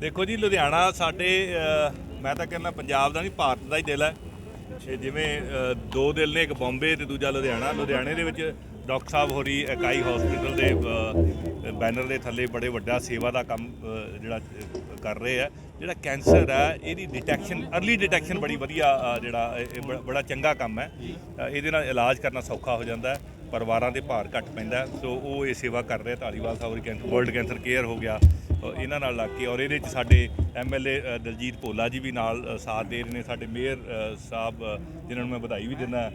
ਦੇਖੋ ਜੀ, ਲੁਧਿਆਣਾ ਸਾਡੇ ਮੈਂ ਤਾਂ ਕਹਿੰਦਾ ਪੰਜਾਬ ਦਾ ਨਹੀਂ, ਭਾਰਤ ਦਾ ਹੀ ਦਿਲ ਹੈ। ਇਹ ਜਿਵੇਂ ਦੋ ਦਿਲ ਨੇ, ਇੱਕ ਬੰਬੇ ਤੇ ਦੂਜਾ ਲੁਧਿਆਣਾ। ਲੁਧਿਆਣੇ ਦੇ ਵਿੱਚ ਡਾਕਟਰ ਸਾਹਿਬ ਹੋਰੀ ਇਕਾਈ ਹਸਪੀਟਲ ਦੇ ਬੈਨਰ ਦੇ ਥੱਲੇ ਬੜੇ ਵੱਡਾ ਸੇਵਾ ਦਾ ਕੰਮ ਜਿਹੜਾ ਕਰ ਰਹੇ ਆ। ਜਿਹੜਾ ਕੈਂਸਰ ਹੈ, ਇਹਦੀ ਡਿਟੈਕਸ਼ਨ अर्ਲੀ ਡਿਟੈਕਸ਼ਨ ਬੜੀ ਵਧੀਆ ਜਿਹੜਾ ਬੜਾ- ਚੰਗਾ ਕੰਮ ਹੈ। ਇਹਦੇ ਨਾਲ ਇਲਾਜ ਕਰਨਾ ਸੌਖਾ ਹੋ ਜਾਂਦਾ ਹੈ। ਪਰਿਵਾਰਾਂ ਦੇ ਭਾਰ ਘੱਟ ਪੈਂਦਾ ਸੋ ਉਹ ਇਹ ਸੇਵਾ ਕਰ ਰਿਹਾ ਧਾਲੀਵਾਲ ਸਾਹਿਬ ਕੈਂਸਰ ਵਰਲਡ ਕੈਂਸਰ ਕੇਅਰ ਹੋ ਗਿਆ। ਇਹਨਾਂ ਨਾਲ ਲੱਗ ਕੇ ਔਰ ਇਹਦੇ ਚ ਸਾਡੇ ਐਮਐਲਏ ਦਲਜੀਤ ਭੋਲਾ ਜੀ ਵੀ ਨਾਲ ਸਾਥ ਦੇ ਰਹੇ ਨੇ। ਸਾਡੇ ਮੇਅਰ ਸਾਹਿਬ ਜਿਨ੍ਹਾਂ ਨੂੰ ਮੈਂ ਵਧਾਈ ਵੀ ਦਿੰਦਾ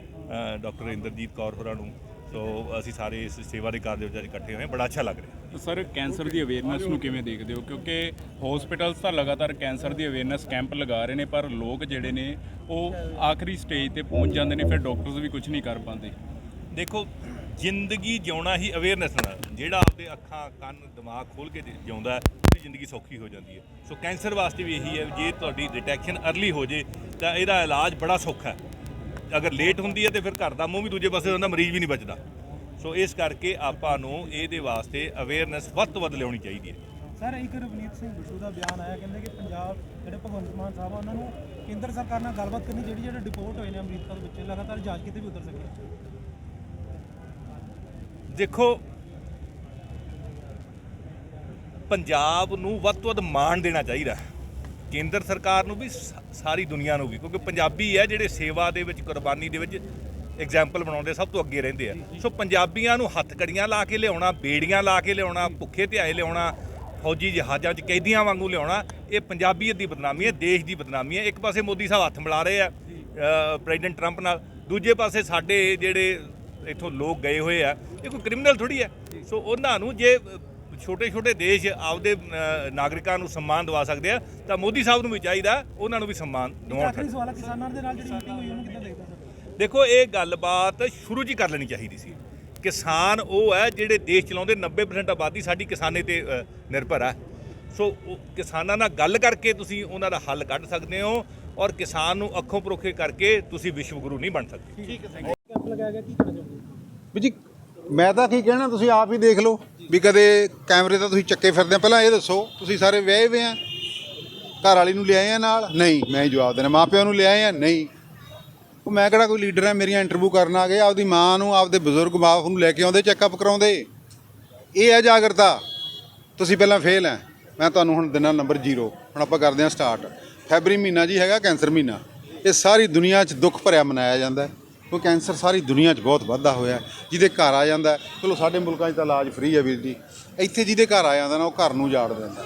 ਡਾਕਟਰ ਇੰਦਰਜੀਤ ਕੌਰ ਹੋਰਾਂ ਨੂੰ। ਸੋ ਅਸੀਂ ਸਾਰੇ ਇਸ ਸੇਵਾ ਦੇ ਕਾਰਜ ਵਿੱਚ ਇਕੱਠੇ ਹੋਏ ਹਾਂ। ਬੜਾ ਅੱਛਾ ਲੱਗ ਰਿਹਾ। ਸਰ, ਕੈਂਸਰ ਦੀ ਅਵੇਅਰਨੈਸ ਨੂੰ ਕਿਵੇਂ ਦੇਖਦੇ ਹੋ? ਕਿਉਂਕਿ ਹਸਪੀਟਲਸ ਤਾਂ ਲਗਾਤਾਰ ਕੈਂਸਰ ਦੀ ਅਵੇਅਰਨੈਸ ਕੈਂਪ ਲਗਾ ਰਹੇ ਨੇ, ਪਰ ਲੋਕ ਜਿਹੜੇ ਨੇ, ਉਹ ਆਖਰੀ ਸਟੇਜ ਤੇ ਪਹੁੰਚ ਜਾਂਦੇ ਨੇ, ਫਿਰ ਡਾਕਟਰਸ ਵੀ ਕੁਝ ਨਹੀਂ ਕਰ ਪਾਉਂਦੇ। ਦੇਖੋ ਜ਼ਿੰਦਗੀ ਜਿਉਣਾ ਹੀ ਅਵੇਅਰਨੈਸ ਨਾਲ ਜਿਹੜਾ ਆਪਦੇ ਅੱਖਾਂ ਕੰਨ ਦਿਮਾਗ ਖੋਲ ਕੇ ਜਿਉਂਦਾ ਹੈ, ਉਹਦੀ ਜ਼ਿੰਦਗੀ ਸੌਖੀ ਹੋ ਜਾਂਦੀ ਹੈ। ਸੋ ਕੈਂਸਰ ਵਾਸਤੇ ਵੀ ਇਹੀ ਹੈ ਵੀ ਜੇ ਤੁਹਾਡੀ ਡਿਟੈਕਸ਼ਨ अर्ਲੀ ਹੋ ਜੇ ਤਾਂ ਇਹਦਾ ਇਲਾਜ ਬੜਾ ਸੌਖਾ ਹੈ। ਅਗਰ ਲੇਟ ਹੁੰਦੀ ਹੈ ਤੇ ਫਿਰ ਘਰ ਦਾ ਮੂੰਹ ਵੀ ਦੂਜੇ ਪਾਸੇ ਹੁੰਦਾ ਮਰੀਜ਼ ਵੀ ਨਹੀਂ ਬਚਦਾ। ਸੋ ਇਸ ਕਰਕੇ ਆਪਾਂ ਨੂੰ ਇਹਦੇ ਵਾਸਤੇ ਅਵੇਅਰਨੈਸ ਵੱਧ ਤੋਂ ਵੱਧ ਲਿਆਉਣੀ ਚਾਹੀਦੀ ਹੈ। ਸਰ ਇੱਕ ਰਵਨੀਤ ਸਿੰਘ ਬਿੱਟੂ ਦਾ ਬਿਆਨ ਆਇਆ ਕਹਿੰਦੇ ਕਿ ਪੰਜਾਬ ਜਿਹੜੇ ਭਗਵੰਤ ਮਾਨ ਸਾਹਿਬ ਆ ਉਹਨਾਂ ਨੂੰ ਕੇਂਦਰ ਸਰਕਾਰ ਨਾਲ ਗੱਲਬਾਤ ਕਰਨੀ ਜਿਹੜੀ ਜਿਹੜੇ ਡਿਪੋਰਟ ਹੋਏ ਨੇ ਅਮਰੀਕਾ ਦੇ ਬੱਚੇ ਲਗਾਤਾਰ ਜਾਂਚ ਕਿਤੇ ਵੀ ਉਤਰ ਸਕੇ। ਦੇਖੋ ਪੰਜਾਬ ਨੂੰ ਵੱਧ ਤੋਂ ਵੱਧ ਮਾਣ ਦੇਣਾ ਚਾਹੀਦਾ ਹੈ। ਕੇਂਦਰ ਸਰਕਾਰ ਨੂੰ ਵੀ ਸਾਰੀ ਦੁਨੀਆ ਨੂੰ ਵੀ ਕਿਉਂਕਿ ਪੰਜਾਬੀ ਹੈ ਜਿਹੜੇ ਸੇਵਾ ਦੇ ਵਿੱਚ ਕੁਰਬਾਨੀ ਦੇ ਵਿੱਚ ਐਗਜ਼ਾਮਪਲ ਬਣਾਉਂਦੇ ਸਭ ਤੋਂ ਅੱਗੇ ਰਹਿੰਦੇ ਆ। ਸੋ ਪੰਜਾਬੀਆਂ ਨੂੰ ਹੱਥ ਕੜੀਆਂ ਲਾ ਕੇ ਲਿਆਉਣਾ ਬੇੜੀਆਂ ਲਾ ਕੇ ਲਿਆਉਣਾ ਭੁੱਖੇ ਧਿਆਏ ਲਿਆਉਣਾ ਫੌਜੀ ਜਹਾਜ਼ਾਂ 'ਚ ਕੈਦੀਆਂ ਵਾਂਗੂ ਲਿਆਉਣਾ ਇਹ ਪੰਜਾਬੀਅਤ ਦੀ ਬਦਨਾਮੀ ਹੈ ਦੇਸ਼ ਦੀ ਬਦਨਾਮੀ ਹੈ। ਇੱਕ ਪਾਸੇ ਮੋਦੀ ਸਾਹਿਬ ਹੱਥ ਮਿਲਾ ਰਹੇ ਆ ਪ੍ਰੈਜ਼ੀਡੈਂਟ ਟਰੰਪ ਨਾਲ ਦੂਜੇ ਪਾਸੇ ਸਾਡੇ ਜਿਹੜੇ ਇੱਥੋਂ ਲੋਕ ਗਏ ਹੋਏ ਆ ਇਹ ਕੋਈ ਕ੍ਰਿਮੀਨਲ ਥੋੜੀ ਹੈ ਸੋ ਉਹਨਾਂ ਨੂੰ ਜੇ ਛੋਟੇ ਛੋਟੇ ਦੇਸ਼ ਆਪਦੇ ਨਾਗਰਿਕਾਂ ਨੂੰ ਸਨਮਾਨ ਦਿਵਾ ਸਕਦੇ ਆ ਤਾਂ ਮੋਦੀ ਸਾਹਿਬ ਨੂੰ ਵੀ ਚਾਹੀਦਾ ਉਹਨਾਂ ਨੂੰ ਵੀ ਸਨਮਾਨ ਦਿਵਾਉਣਾ ਆਖਰੀ ਸਵਾਲ ਕਿਸਾਨਾਂ ਦੇ ਨਾਲ ਜਿਹੜੀ ਮੀਟਿੰਗ ਹੋਈ ਉਹਨੂੰ ਕਿੱਦਾਂ ਦੇਖਦੇ ਸਰ? ਦੇਖੋ ਇਹ ਗੱਲਬਾਤ ਸ਼ੁਰੂ ਹੀ ਕਰ ਲੈਣੀ ਚਾਹੀਦੀ ਸੀ। ਕਿਸਾਨ ਉਹ ਹੈ ਜਿਹੜੇ ਦੇਸ਼ ਚਲਾਉਂਦੇ 90% ਆਬਾਦੀ ਸਾਡੀ ਕਿਸਾਨੇ ਤੇ ਨਿਰਭਰ ਹੈ ਸੋ ਕਿਸਾਨਾਂ ਨਾਲ ਗੱਲ ਕਰਕੇ ਤੁਸੀਂ ਉਹਨਾਂ ਦਾ ਹੱਲ ਕੱਢ ਸਕਦੇ ਹੋ ਔਰ ਕਿਸਾਨ ਨੂੰ ਅੱਖੋਂ ਪਰੋਖੇ ਕਰਕੇ ਤੁਸੀਂ ਵਿਸ਼ਵ ਗੁਰੂ ਨਹੀਂ ਬਣ ਸਕਦੇ। ਲਗਾਇਆ ਗਿਆ, ਕੀ ਕਹਿਣਾ ਚਾਹੋਗੇ? ਵੀ ਜੀ, ਮੈਂ ਤਾਂ ਕੀ ਕਹਿਣਾ, ਤੁਸੀਂ ਆਪ ਹੀ ਦੇਖ ਲਓ ਵੀ ਕਦੇ ਕੈਮਰੇ ਤਾਂ ਤੁਸੀਂ ਚੱਕੇ ਫਿਰਦੇ ਆ। ਪਹਿਲਾਂ ਇਹ ਦੱਸੋ, ਤੁਸੀਂ ਸਾਰੇ ਵਿਆਹੇ ਹੋਏ ਆ? ਘਰ ਵਾਲੀ ਨੂੰ ਲਿਆਏ ਆ ਨਾਲ? ਨਹੀਂ, ਮੈਂ ਹੀ ਜਵਾਬ ਦੇਣਾ। ਮਾਪਿਆਂ ਨੂੰ ਲਿਆਏ ਆ? ਨਹੀਂ। ਉਹ ਮੈਂ ਕਿਹੜਾ ਕੋਈ ਲੀਡਰ ਆ, ਮੇਰੀਆਂ ਇੰਟਰਵਿਊ ਕਰਨ ਆ ਗਏ, ਆਪਦੀ ਮਾਂ ਨੂੰ, ਆਪਦੇ ਬਜ਼ੁਰਗ ਬਾਪ ਨੂੰ ਲੈ ਕੇ ਆਉਂਦੇ, ਚੈੱਕਅਪ ਕਰਾਉਂਦੇ। ਇਹ ਹੈ ਜਾਗਰਤਾ। ਤੁਸੀਂ ਪਹਿਲਾਂ ਫੇਲ ਹੈ ਮੈਂ ਤੁਹਾਨੂੰ ਹੁਣ ਦਿਨਾਂ ਨੰਬਰ 0 ਹੁਣ ਆਪਾਂ ਕਰਦੇ ਹਾਂ ਸਟਾਰਟ ਫੈਬਰੀ ਮਹੀਨਾ ਜੀ ਹੈਗਾ, ਕੈਂਸਰ ਮਹੀਨਾ। ਇਹ ਸਾਰੀ ਦੁਨੀਆ 'ਚ ਦੁੱਖ ਭਰਿਆ ਮਨਾਇਆ ਜਾਂਦਾ ਹੈ। ਕਿਉਂਕਿ ਕੈਂਸਰ ਸਾਰੀ ਦੁਨੀਆ 'ਚ ਬਹੁਤ ਵਾਧਾ ਹੋਇਆ ਜਿਹਦੇ ਘਰ ਆ ਜਾਂਦਾ ਚਲੋ ਸਾਡੇ ਮੁਲਕਾਂ 'ਚ ਤਾਂ ਇਲਾਜ ਫ੍ਰੀ ਹੈ ਵੀਰ ਜੀ। ਇੱਥੇ ਜਿਹਦੇ ਘਰ ਆ ਜਾਂਦਾ ਨਾ ਉਹ ਘਰ ਨੂੰ ਜਾੜ ਦਿੰਦਾ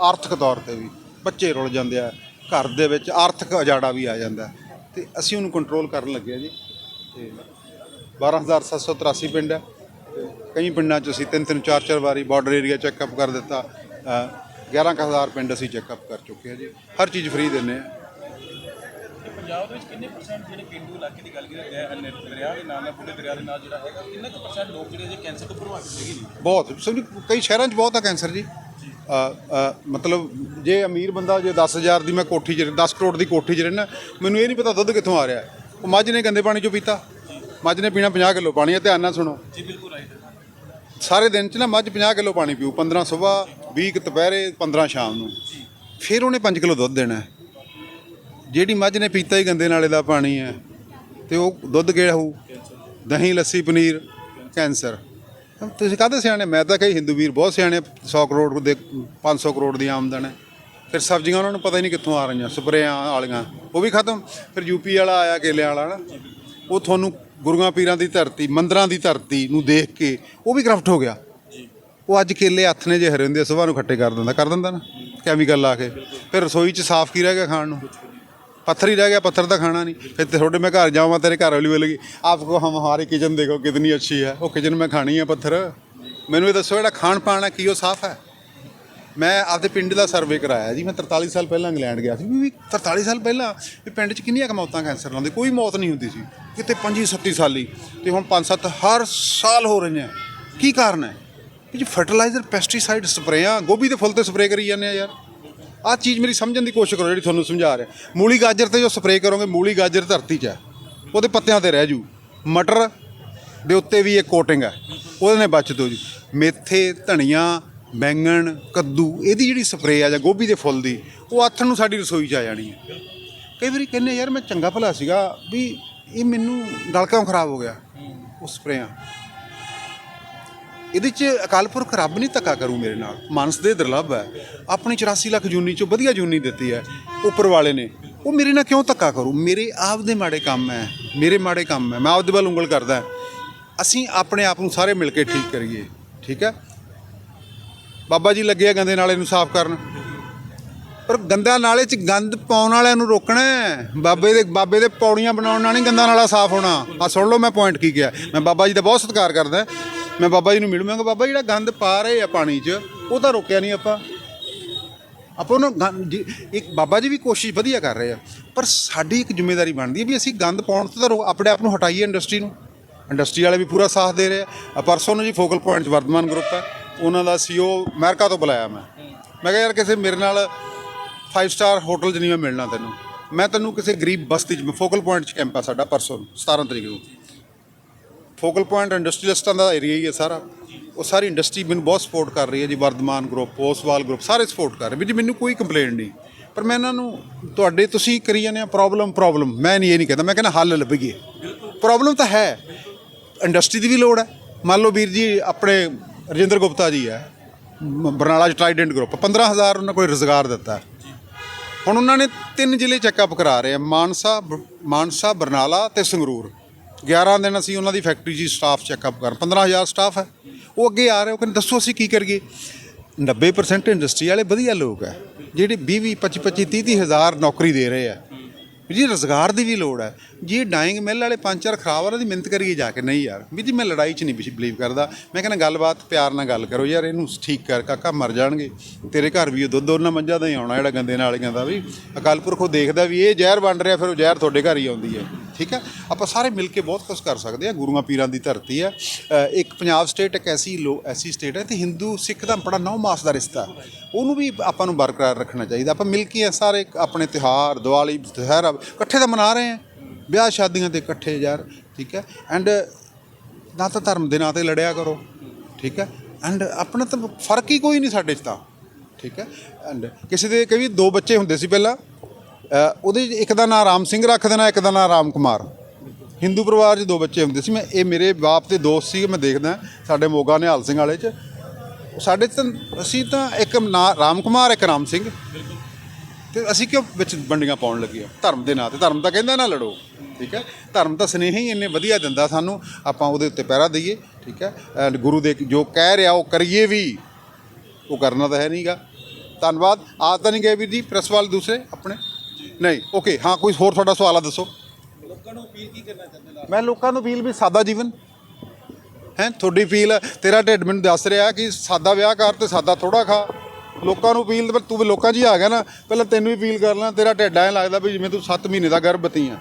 ਆਰਥਿਕ ਤੌਰ ਤੇ ਵੀ। ਬੱਚੇ ਰੁਲ ਜਾਂਦੇ ਆ। ਘਰ ਦੇ ਵਿੱਚ ਆਰਥਿਕ ਉਜਾੜਾ ਵੀ ਆ ਜਾਂਦਾ ਹੈ। ਤੇ ਅਸੀਂ ਉਹਨੂੰ ਕੰਟਰੋਲ ਕਰਨ ਲੱਗੇ ਆ ਜੀ। ਤੇ 12783 ਪਿੰਡ ਹੈ। ਤੇ ਕਈ ਪਿੰਡਾਂ 'ਚ ਅਸੀਂ ਤਿੰਨ ਤਿੰਨ ਚਾਰ ਚਾਰ ਵਾਰੀ ਬਾਰਡਰ ਏਰੀਆ ਚੈੱਕਅਪ ਕਰ ਦਿੱਤਾ। ਅ, 11000 ਪਿੰਡ ਅਸੀਂ ਚੈੱਕਅਪ ਕਰ ਚੁੱਕੇ ਹਾਂ ਜੀ। ਹਰ ਚੀਜ਼ ਫ੍ਰੀ ਦਿੰਨੇ ਆ। ਪੰਜਾਬ ਦੇ ਵਿੱਚ ਕਿੰਨੇ ਪਰਸੈਂਟ ਜਿਹੜੇ ਪਿੰਡੂ ਇਲਾਕੇ ਦੀ ਗੱਲ ਕੀਤੀ ਦਰਿਆ ਦੇ ਨਾਲ ਨਾਲ ਬੁੱਢੇ ਦਰਿਆ ਦੇ ਨਾਲ ਜਿਹੜਾ ਹੈਗਾ ਕਿੰਨੇ ਕੁ ਪਰਸੈਂਟ ਲੋਕ ਜਿਹੜੇ ਜੇ ਕੈਂਸਰ ਤੋਂ ਪ੍ਰਭਾਵਿਤ ਹੈਗੇ ਨੇ? ਬਹੁਤ। ਸਮਝੋ ਕਈ ਸ਼ਹਿਰਾਂ 'ਚ ਬਹੁਤ ਆ ਕੈਂਸਰ ਜੀ। ਮਤਲਬ ਜੇ ਅਮੀਰ ਬੰਦਾ ਜੇ 10000 ਦੀ ਮੈਂ ਕੋਠੀ 'ਚ 10 ਕਰੋੜ ਦੀ ਕੋਠੀ 'ਚ ਰਹਿਣਾ ਮੈਨੂੰ ਇਹ ਨਹੀਂ ਪਤਾ ਦੁੱਧ ਕਿੱਥੋਂ ਆ ਰਿਹਾ। ਉਹ ਮੱਝ ਨੇ ਗੰਦੇ ਪਾਣੀ 'ਚੋਂ ਪੀਤਾ। ਮੱਝ ਨੇ ਪੀਣਾ 50 ਕਿਲੋ ਪਾਣੀ ਹੈ ਧਿਆਨ ਨਾਲ ਸੁਣੋ। ਜੀ ਬਿਲਕੁਲ ਰਾਈਟ ਸਾਰੇ ਦਿਨ 'ਚ ਨਾ ਮੱਝ 50 ਕਿਲੋ ਪਾਣੀ ਪੀਊ 15 ਸਵੇਰ 20 ਕੁ ਦੁਪਹਿਰੇ 15 ਸ਼ਾਮ ਨੂੰ। ਫਿਰ ਉਹਨੇ 5 ਕਿਲੋ ਦੁੱਧ ਦੇਣਾ। ਹੈ। ਜਿਹੜੀ ਮੱਝ ਨੇ ਪੀਤਾ ਹੀ ਗੰਦੇ ਨਾਲੇ ਦਾ ਪਾਣੀ ਹੈ, ਤੇ ਉਹ ਦੁੱਧ ਕਿਹੜਾ ਹੋਊ? ਦਹੀਂ, ਲੱਸੀ, ਪਨੀਰ, ਕੈਂਸਰ। ਤੁਸੀਂ ਕਾਹਦੇ ਸਿਆਣੇ? ਮੈਂ ਤਾਂ ਕਹੀ ਹਿੰਦੂ ਵੀਰ ਬਹੁਤ ਸਿਆਣੇ 100 ਕਰੋੜ ਦੇ 500 ਕਰੋੜ ਦੀ ਆਮਦਨ ਹੈ। ਫਿਰ ਸਬਜ਼ੀਆਂ ਉਹਨਾਂ ਨੂੰ ਪਤਾ ਹੀ ਨਹੀਂ ਕਿੱਥੋਂ ਆ ਰਹੀਆਂ, ਸਪਰੇਆਂ ਵਾਲੀਆਂ। ਉਹ ਵੀ ਖਤਮ। ਫਿਰ ਯੂਪੀ ਵਾਲਾ ਆਇਆ, ਕੇਲੇ ਵਾਲਾ ਨਾ। ਉਹ ਤੁਹਾਨੂੰ ਗੁਰੂਆਂ ਪੀਰਾਂ ਦੀ ਧਰਤੀ, ਮੰਦਰਾਂ ਦੀ ਧਰਤੀ ਨੂੰ ਦੇਖ ਕੇ ਉਹ ਵੀ ਕਰਪਟ ਹੋ ਗਿਆ। ਉਹ ਅੱਜ ਕੇਲੇ ਹੱਥ ਨੇ ਜੇ ਹਰੇ ਹੁੰਦੇ ਸਵੇਰ ਨੂੰ ਖੱਟੇ ਕਰ ਦਿੰਦਾ ਕਰ ਦਿੰਦਾ ਨਾ। ਕੈਮੀਕਲ ਲਾ ਕੇ। ਫਿਰ ਰਸੋਈ 'ਚ ਸਾਫ਼ ਕੀ ਰਹਿ ਗਿਆ ਖਾਣ ਨੂੰ? पत्थर ही रह गया पत्थर तो खाना नहीं फिर थोड़े मैं घर जाऊँ तेरे घर वाली बोलेगी आपको हम हमारी किचन देखो कितनी अच्छी है वो किचन में खानी है पत्थर ਮੈਨੂੰ ਇਹ ਦੱਸੋ ਜਿਹੜਾ ਖਾਣ ਪਾਣ ਹੈ ਕੀ ਉਹ ਸਾਫ਼ ਹੈ ਮੈਂ ਆਪਦੇ ਪਿੰਡ ਦਾ ਸਰਵੇ ਕਰਾਇਆ ਜੀ ਮੈਂ 43 ਸਾਲ ਪਹਿਲਾਂ ਇੰਗਲੈਂਡ ਗਿਆ ਸੀ ਵੀ 43 ਸਾਲ ਪਹਿਲਾਂ ਵੀ ਪਿੰਡ 'ਚ ਕਿੰਨੀਆਂ ਕੁ ਮੌਤਾਂ ਕੈਂਸਰ ਨਾਲ ਦੀ ਕੋਈ ਮੌਤ ਨਹੀਂ ਹੁੰਦੀ ਸੀ ਕਿਤੇ 25 37 ਸਾਲੀ ਤੇ ਹੁਣ 5-7 ਹਰ ਸਾਲ ਹੋ ਰਹੀਆਂ ਕੀ ਕਾਰਨ ਹੈ ਇਹ ਜੀ ਫਰਟੀਲਾਈਜ਼ਰ ਪੈਸਟੀਸਾਈਡ ਸਪਰੇਆਂ ਗੋਭੀ ਦੇ ਫੁੱਲ ਤੇ ਸਪਰੇ ਕਰੀ ਜਾਂਦੇ ਆ ਯਾਰ ਆਹ ਚੀਜ਼ ਮੇਰੀ ਸਮਝਣ ਦੀ ਕੋਸ਼ਿਸ਼ ਕਰੋ ਜਿਹੜੀ ਤੁਹਾਨੂੰ ਸਮਝਾ ਰਿਹਾ। ਮੂਲੀ ਗਾਜਰ ਤੇ ਜੋ ਸਪਰੇਅ ਕਰੋਗੇ, ਮੂਲੀ ਗਾਜਰ ਧਰਤੀ 'ਚ ਹੈ। ਉਹਦੇ ਪੱਤਿਆਂ ਤੇ ਰਹਿ ਜੂ। ਮਟਰ ਦੇ ਉੱਤੇ ਵੀ ਇਹ ਕੋਟਿੰਗ ਹੈ। ਉਹਦੇ ਨਾਲ ਬਚਤ ਹੋ ਜੀ। ਮੇਥੇ, ਧਨੀਆ, ਬੈਂਗਣ, ਕੱਦੂ, ਇਹਦੀ ਜਿਹੜੀ ਸਪਰੇਅ ਆ ਜਾਂ ਗੋਭੀ ਦੇ ਫੁੱਲ ਦੀ, ਉਹ ਆਥਣ ਨੂੰ ਸਾਡੀ ਰਸੋਈ 'ਚ ਆ ਜਾਣੀ ਹੈ। ਕਈ ਵਾਰੀ ਕਹਿੰਦੇ ਯਾਰ ਮੈਂ ਚੰਗਾ ਭਲਾ ਸੀਗਾ ਵੀ ਇਹ ਮੈਨੂੰ ਗਲ ਕਿਉਂ ਖਰਾਬ ਹੋ ਗਿਆ, ਉਹ ਸਪਰੇਆਂ। ਇਹਦੇ 'ਚ ਅਕਾਲ ਪੁਰਖ ਰੱਬ ਨਹੀਂ ਧੱਕਾ ਕਰੂ ਮੇਰੇ ਨਾਲ। ਮਨਸ ਦੇ ਦੁਰਲੱਭ ਹੈ। ਆਪਣੀ 84 ਲੱਖ ਜੂਨੀ 'ਚੋਂ ਵਧੀਆ ਜੂਨੀ ਦਿੱਤੀ ਹੈ। ਉੱਪਰ ਵਾਲੇ ਨੇ, ਉਹ ਮੇਰੇ ਨਾਲ ਕਿਉਂ ਧੱਕਾ ਕਰੂ? ਮੇਰੇ ਆਪ ਦੇ ਮਾੜੇ ਕੰਮ ਹੈ। ਮੇਰੇ ਮਾੜੇ ਕੰਮ ਹੈ। ਮੈਂ ਆਪਦੇ ਵੱਲ ਉਂਗਲ ਕਰਦਾ ਅਸੀਂ ਆਪਣੇ ਆਪ ਨੂੰ ਸਾਰੇ ਮਿਲ ਕੇ ਠੀਕ ਕਰੀਏ। ਠੀਕ ਹੈ? ਬਾਬਾ ਜੀ ਲੱਗੇ ਆ ਗੰਦੇ ਨਾਲੇ ਨੂੰ ਸਾਫ਼ ਕਰਨ। ਪਰ ਗੰਦਾ ਨਾਲੇ 'ਚ ਗੰਦ ਪਾਉਣ ਵਾਲਿਆਂ ਨੂੰ ਰੋਕਣਾ ਬਾਬੇ ਦੇ ਬਾਬੇ ਦੇ ਪੌੜੀਆਂ ਬਣਾਉਣ ਨਾਲ ਨਹੀਂ ਗੰਦਾ ਨਾਲਾ ਸਾਫ਼ ਹੋਣਾ। ਆ ਸੁਣ ਲਓ ਮੈਂ ਪੁਆਇੰਟ ਕੀ ਕਿਹਾ। ਮੈਂ ਬਾਬਾ ਜੀ ਦਾ ਬਹੁਤ ਸਤਿਕਾਰ ਕਰਦਾ। ਮੈਂ ਬਾਬਾ ਜੀ ਨੂੰ ਮਿਲੂ ਬਾਬਾ ਜਿਹੜਾ ਗੰਦ ਪਾ ਰਹੇ ਆ ਪਾਣੀ 'ਚ, ਉਹ ਤਾਂ ਰੋਕਿਆ ਨਹੀਂ ਆਪਾਂ। ਆਪਾਂ ਉਹਨੂੰ ਗੰ- ਜੀ- ਇੱਕ ਬਾਬਾ ਜੀ ਵੀ ਕੋਸ਼ਿਸ਼ ਵਧੀਆ ਕਰ ਰਹੇ ਆ, ਪਰ ਸਾਡੀ ਇੱਕ ਜ਼ਿੰਮੇਵਾਰੀ ਬਣਦੀ ਹੈ ਵੀ ਅਸੀਂ ਗੰਦ ਪਾਉਣ ਤੋਂ ਤਾਂ ਰੋ- ਆਪਣੇ ਆਪ ਨੂੰ ਹਟਾਈਏ ਇੰਡਸਟਰੀ ਨੂੰ। ਇੰਡਸਟਰੀ ਵਾਲੇ ਵੀ ਪੂਰਾ ਸਾਥ ਦੇ ਰਹੇ ਆ। ਪਰਸੋਂ ਨੂੰ ਜੀ ਫੋਕਲ ਪੁਆਇੰਟ 'ਚ ਵਰਧਮਾਨ ਗਰੁੱਪ ਹੈ ਉਹਨਾਂ ਦਾ ਸੀਓ ਅਮਰੀਕਾ ਤੋਂ ਬੁਲਾਇਆ ਮੈਂ। ਮੈਂ ਕਿਹਾ, ਯਾਰ ਕਿਸੇ ਮੇਰੇ ਨਾਲ 5 ਸਟਾਰ ਹੋਟਲ 'ਚ ਨਹੀਂ ਮੈਂ ਮਿਲਣਾ ਤੈਨੂੰ। ਮੈਂ ਤੈਨੂੰ ਕਿਸੇ ਗਰੀਬ ਬਸਤੀ 'ਚ, ਫੋਕਲ ਪੁਆਇੰਟ 'ਚ ਕੈਂਪ ਆ ਸਾਡਾ ਪਰਸੋਂ ਨੂੰ 17 ਤਰੀਕ ਨੂੰ। ਫੋਕਲ ਪੁਆਇੰਟ ਇੰਡਸਟਰੀਲਿਸਟਾਂ ਦਾ ਏਰੀਆ ਹੀ ਹੈ ਸਾਰਾ। ਉਹ ਸਾਰੀ ਇੰਡਸਟਰੀ ਮੈਨੂੰ ਬਹੁਤ ਸਪੋਰਟ ਕਰ ਰਹੀ ਹੈ ਜੀ, ਵਰਧਮਾਨ ਗਰੁੱਪ ਪੋਸਵਾਲ ਗਰੁੱਪ ਸਾਰੇ ਸਪੋਰਟ ਕਰ ਰਹੇ। ਵੀ ਜੀ, ਮੈਨੂੰ ਕੋਈ ਕੰਪਲੇਂਟ ਨਹੀਂ। ਪਰ ਮੈਂ ਇਹਨਾਂ ਨੂੰ, ਤੁਹਾਡੇ ਤੁਸੀਂ ਕਰੀ ਜਾਂਦੇ ਆ ਪ੍ਰੋਬਲਮ ਪ੍ਰੋਬਲਮ ਮੈਂ ਨਹੀਂ, ਇਹ ਨਹੀਂ ਕਹਿੰਦਾ, ਮੈਂ ਕਹਿੰਦਾ ਹੱਲ ਲੱਭੀਏ ਪ੍ਰੋਬਲਮ ਤਾਂ ਹੈ। ਇੰਡਸਟਰੀ ਦੀ ਵੀ ਲੋੜ ਹੈ। ਮੰਨ ਲਓ ਵੀਰ ਜੀ, ਆਪਣੇ ਰਜਿੰਦਰ ਗੁਪਤਾ ਜੀ ਹੈ। ਬਰਨਾਲਾ ਚ ਟਰਾਈਡੈਂਟ ਗਰੁੱਪ 15000 ਉਹਨਾਂ ਕੋਈ ਰੋਜ਼ਗਾਰ ਦਿੱਤਾ। ਹੁਣ ਉਹਨਾਂ ਨੇ ਤਿੰਨ ਜ਼ਿਲ੍ਹੇ ਚੈੱਕਅਪ ਕਰਾ ਰਹੇ ਆ, ਮਾਨਸਾ ਬ- ਮਾਨਸਾ, ਬਰਨਾਲਾ ਤੇ ਸੰਗਰੂਰ। 11 ਦਿਨ ਅਸੀਂ ਉਹਨਾਂ ਦੀ ਫੈਕਟਰੀ 'ਚ ਸਟਾਫ ਚੈੱਕਅਪ ਕਰ 15000 ਸਟਾਫ ਹੈ। ਉਹ ਅੱਗੇ ਆ ਰਹੇ ਉਹ ਕਹਿੰਦੇ, ਦੱਸੋ ਅਸੀਂ ਕੀ ਕਰੀਏ? 90% ਇੰਡਸਟਰੀ ਵਾਲੇ ਵਧੀਆ ਲੋਕ ਹੈ, ਜਿਹੜੇ 20 20 25 25 30 30 ਹਜ਼ਾਰ ਨੌਕਰੀ ਦੇ ਰਹੇ ਆ ਵੀ ਜੀ, ਰੋਜ਼ਗਾਰ ਦੀ ਵੀ ਲੋੜ ਹੈ। ਜੀ ਡਾਈਂਗ ਮਿਲ ਵਾਲੇ ਪੰਜ, ਚਾਰ ਖਰਾਬ ਉਹਨਾਂ ਦੀ ਮਿਹਨਤ ਕਰੀਏ ਜਾ ਕੇ। ਨਹੀਂ ਯਾਰ, ਵੀ ਜੀ, ਮੈਂ ਲੜਾਈ 'ਚ ਨਹੀਂ ਬਿਲੀਵ ਕਰਦਾ। ਮੈਂ ਕਹਿੰਦਾ, ਗੱਲਬਾਤ, ਪਿਆਰ ਨਾਲ ਗੱਲ ਕਰੋ ਯਾਰ, ਇਹਨੂੰ ਠੀਕ ਕਰ, ਕਾਕਾ ਮਰ ਜਾਣਗੇ। ਤੇਰੇ ਘਰ ਵੀ ਉਹ ਦੁੱਧ ਉਹਨਾਂ ਮੱਝਾਂ ਦਾ ਹੀ ਆਉਣਾ ਜਿਹੜਾ ਗੰਦੇ ਨਾਲੀਆਂ ਦਾ ਵੀ। ਅਕਾਲ ਪੁਰਖ ਉਹ ਦੇਖਦਾ ਵੀ ਇਹ ਜ਼ਹਿਰ ਬਣ ਰਿਹਾ, ਫਿਰ ਉਹ ਜ਼ਹਿਰ ਤੁਹਾਡੇ ਘਰ ਹੀ ਆਉਂਦੀ ਹੈ। ਠੀਕ ਹੈ? ਆਪਾਂ ਸਾਰੇ ਮਿਲ ਕੇ ਬਹੁਤ ਕੁਝ ਕਰ ਸਕਦੇ ਆ ਗੁਰੂਆਂ ਪੀਰਾਂ ਦੀ ਧਰਤੀ ਹੈ। ਇੱਕ ਪੰਜਾਬ ਸਟੇਟ ਇੱਕ ਐਸੀ ਲੋ, ਐਸੀ ਸਟੇਟ ਹੈ। ਤੇ ਹਿੰਦੂ, ਸਿੱਖ ਦਾ ਬੜਾ ਨੌ ਮਾਸ ਦਾ ਰਿਸ਼ਤਾ। ਉਹਨੂੰ ਵੀ ਆਪਾਂ ਨੂੰ ਬਰਕਰਾਰ ਰੱਖਣਾ ਚਾਹੀਦਾ। ਆਪਾਂ ਮਿਲ ਕੇ ਸਾਰੇ ਆਪਣੇ ਤਿਉਹਾਰ, ਦੀਵਾਲੀ, ਦੁਸਹਿਰਾ ਇਕੱਠੇ ਤਾਂ ਮਨਾ ਰਹੇ ਆ ਵਿਆਹ ਸ਼ਾਦੀਆਂ ਤੇ ਇਕੱਠੇ ਯਾਰ, ਠੀਕ ਹੈ? ਐਂਡ ਨਾ ਤਾਂ ਧਰਮ ਦੇ ਨਾਂ ਤੇ ਲੜਿਆ ਕਰੋ, ਠੀਕ ਹੈ? ਐਂਡ ਆਪਣਾ ਤਾਂ ਫ਼ਰਕ ਹੀ ਕੋਈ ਨਹੀਂ ਸਾਡੇ 'ਚ ਤਾਂ, ਠੀਕ ਹੈ? ਐਂਡ ਕਿਸੇ ਦੇ ਕਈ ਦੋ ਬੱਚੇ ਹੁੰਦੇ ਸੀ ਪਹਿਲਾਂ। ਉਹਦੇ 'ਚ ਇੱਕ ਦਾ ਨਾਂ ਰਾਮ ਸਿੰਘ ਰੱਖ ਦੇਣਾ, ਇੱਕ ਦਾ ਨਾਂ ਰਾਮ ਕੁਮਾਰ। ਹਿੰਦੂ ਪਰਿਵਾਰ 'ਚ ਦੋ ਬੱਚੇ ਹੁੰਦੇ ਸੀ। ਮੈਂ, ਇਹ ਮੇਰੇ ਬਾਪ ਦੇ ਦੋਸਤ ਸੀ ਮੈਂ ਦੇਖਦਾ, ਸਾਡੇ ਮੋਗਾ ਨਿਹਾਲ ਸਿੰਘ ਵਾਲੇ 'ਚ। ਸਾਡੇ 'ਚ ਤਾਂ, ਅਸੀਂ ਤਾਂ ਇੱਕ ਨਾਂ ਰਾਮ ਕੁਮਾਰ, ਇੱਕ ਰਾਮ ਸਿੰਘ। ਤੇ ਅਸੀਂ ਕਿਉਂ ਵਿੱਚ ਵੰਡੀਆਂ ਪਾਉਣ ਲੱਗੇ ਧਰਮ ਦੇ ਨਾਂ ਤੇ। ਧਰਮ ਤਾਂ ਕਹਿੰਦਾ ਨਾ ਲੜੋ, ਠੀਕ ਹੈ? ਧਰਮ ਤਾਂ ਸਨੇਹ ਹੀ ਇੰਨੇ ਵਧੀਆ ਦਿੰਦਾ ਸਾਨੂੰ। ਆਪਾਂ ਉਹਦੇ ਉੱਤੇ ਪਹਿਰਾ ਦਈਏ, ਠੀਕ ਹੈ? ਐਂਡ ਗੁਰੂ ਦੇ ਜੋ ਕਹਿ ਰਿਹਾ, ਉਹ ਕਰੀਏ ਵੀ। ਉਹ ਕਰਨਾ ਤਾਂ ਹੈ ਨਹੀਂਗਾ ਧੰਨਵਾਦ। ਆ ਤਾਂ ਨਹੀਂ ਗਏ ਵੀਰ ਜੀ, ਪ੍ਰੈਸ ਵਾਲੇ ਦੂਸਰੇ, ਆਪਣੇ। ਨਹੀਂ ਓਕੇ ਹਾਂ ਕੋਈ ਹੋਰ ਤੁਹਾਡਾ ਸਵਾਲ ਆ ਦੱਸੋ। ਲੋਕਾਂ ਨੂੰ ਅਪੀਲ ਕੀ ਕਰਨਾ ਚਾਹੁੰਦੇ ਮੈਂ ਲੋਕਾਂ ਨੂੰ ਅਪੀਲ ਵੀ ਸਾਦਾ ਜੀਵਨ। ਹੈ ਤੁਹਾਡੀ ਅਪੀਲ ਤੇਰਾ ਢਿੱਡ ਮੈਨੂੰ ਦੱਸ ਰਿਹਾ ਕਿ ਸਾਦਾ ਵਿਆਹ ਕਰ ਤੇ ਸਾਦਾ ਥੋੜਾ ਖਾ। ਲੋਕਾਂ ਨੂੰ ਅਪੀਲ ਤੂੰ ਵੀ ਲੋਕਾਂ 'ਚ ਹੀ ਆ ਗਿਆ ਨਾ ਪਹਿਲਾਂ ਤੈਨੂੰ ਹੀ ਅਪੀਲ ਕਰ ਲਾਂ ਤੇਰਾ ਢਿੱਡ ਐਂ ਲੱਗਦਾ ਵੀ ਜਿਵੇਂ ਤੂੰ 7 ਮਹੀਨੇ ਦਾ ਗਰਭਵਤੀ ਆ।